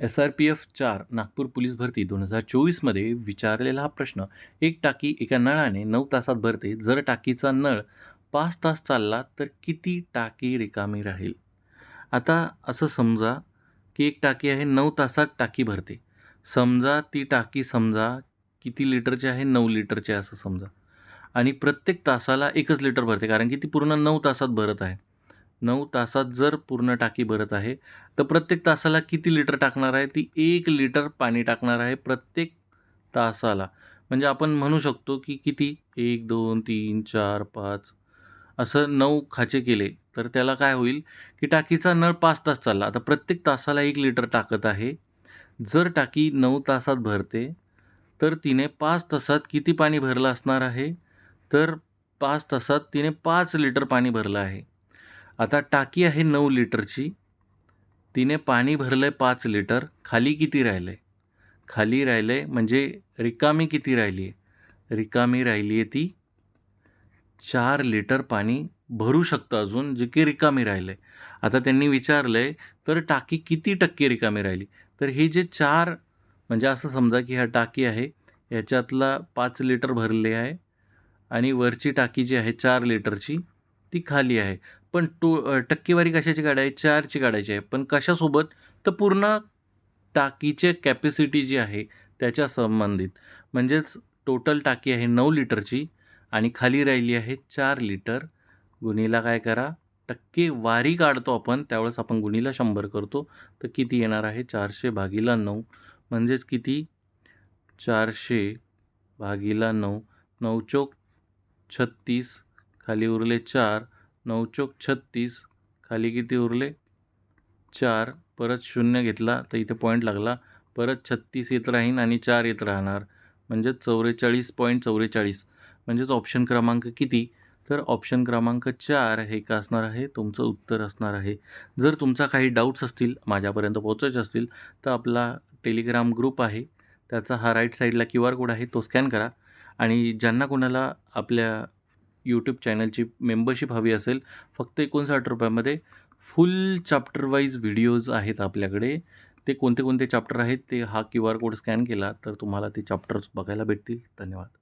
S R P F चार Nagpur police भरती दोन हजार चोवीसमध्ये विचारलेला हा प्रश्न एक टाकी एका नळाने नऊ तासात भरते जर टाकीचा नळ पाच तास चालला तर किती टाकी रिकामी राहील? आता असं समजा की एक टाकी आहे नऊ तासात टाकी भरते. समजा ती टाकी समजा किती लिटरची आहे नऊ लिटरची असं समजा. आणि प्रत्येक तासाला एकच लिटर भरते कारण की ती पूर्ण नऊ तासात भरत आहे. नऊ तासात जर पूर्ण टाकी भरत आहे तर प्रत्येक तासाला किती लिटर टाकणार आहे? ती एक लिटर पाणी टाकणार आहे प्रत्येक तासाला. म्हणजे आपण म्हणू शकतो की किती? एक दोन तीन चार पाच. असं नऊ खाचे केले तर त्याला काय होईल की टाकीचा नळ पाच तास चालला. आता प्रत्येक तासाला एक लिटर टाकत आहे. जर टाकी नऊ तासात भरते तर तिने पाच तासात किती पाणी भरलं असणार आहे? तर पाच तासात तिने पाच लिटर पाणी भरलं आहे. आता टाकी आहे नऊ लिटरची. तिने पाणी भरलं आहे पाच लिटर. खाली किती राहिलं आहे खाली राहिलं आहे म्हणजे रिकामी किती राहिली आहे रिकामी राहिली आहे ती चार लिटर पाणी भरू शकतं अजून जे की रिकामी राहिलं आहे आता त्यांनी विचारलं आहे तर टाकी किती टक्के रिकामी राहिली? तर हे जे चार म्हणजे असं समजा की ह्या टाकी आहे ह्याच्यातला पाच लिटर भरले आहे आणि वरची टाकी जी आहे चार लिटरची ती खाली आहे. पण टो टक्केवारी कशाची काढायची? चारची काढायची आहे. पण कशासोबत? तर पूर्ण टाकीचे कॅपॅसिटी जी आहे त्याच्या संबंधित. म्हणजेच टोटल टाकी आहे नऊ लिटरची आणि खाली राहिली आहे चार लिटर. गुणीला काय करा? टक्केवारी काढतो आपण. त्यावेळेस आपण गुणीला शंभर करतो. तर किती येणार आहे? चारशे भागीला नऊ. म्हणजेच किती? चारशे भागीला नऊ. नऊ चोक छत्तीस. खाली उरले चार नऊ चोक छत्तीस खाली किती उरले? चार. परत शून्य घेतला तर इथे पॉईंट लागला. परत छत्तीस येत राहीन आणि चार येत राहणार. म्हणजेच चौवेचाळीस पॉईंट चौवेचाळीस. म्हणजेच ऑप्शन क्रमांक किती? तर ऑप्शन क्रमांक चार हे का असणार आहे? तुमचं उत्तर असणार आहे. जर तुमचा काही डाऊट्स असतील माझ्यापर्यंत पोहोचायचे असतील तर आपला टेलिग्राम ग्रुप आहे. त्याचा हा राईट साईडला क्यू आर कोड आहे. तो स्कॅन करा. आणि ज्यांना कोणाला आपल्या यूट्यूब चॅनलची मेंबरशिप हवी असेल फक्त एकोणसाठ रुपयामध्ये फुल चॅप्टर वाईज व्हिडिओज आहेत आपल्याकडे. ते कोणते कोणते चॅप्टर आहेत ते हा क्यू आर कोड स्कॅन केला तर तुम्हाला ते चॅप्टर्स बघायला भेटतील. धन्यवाद.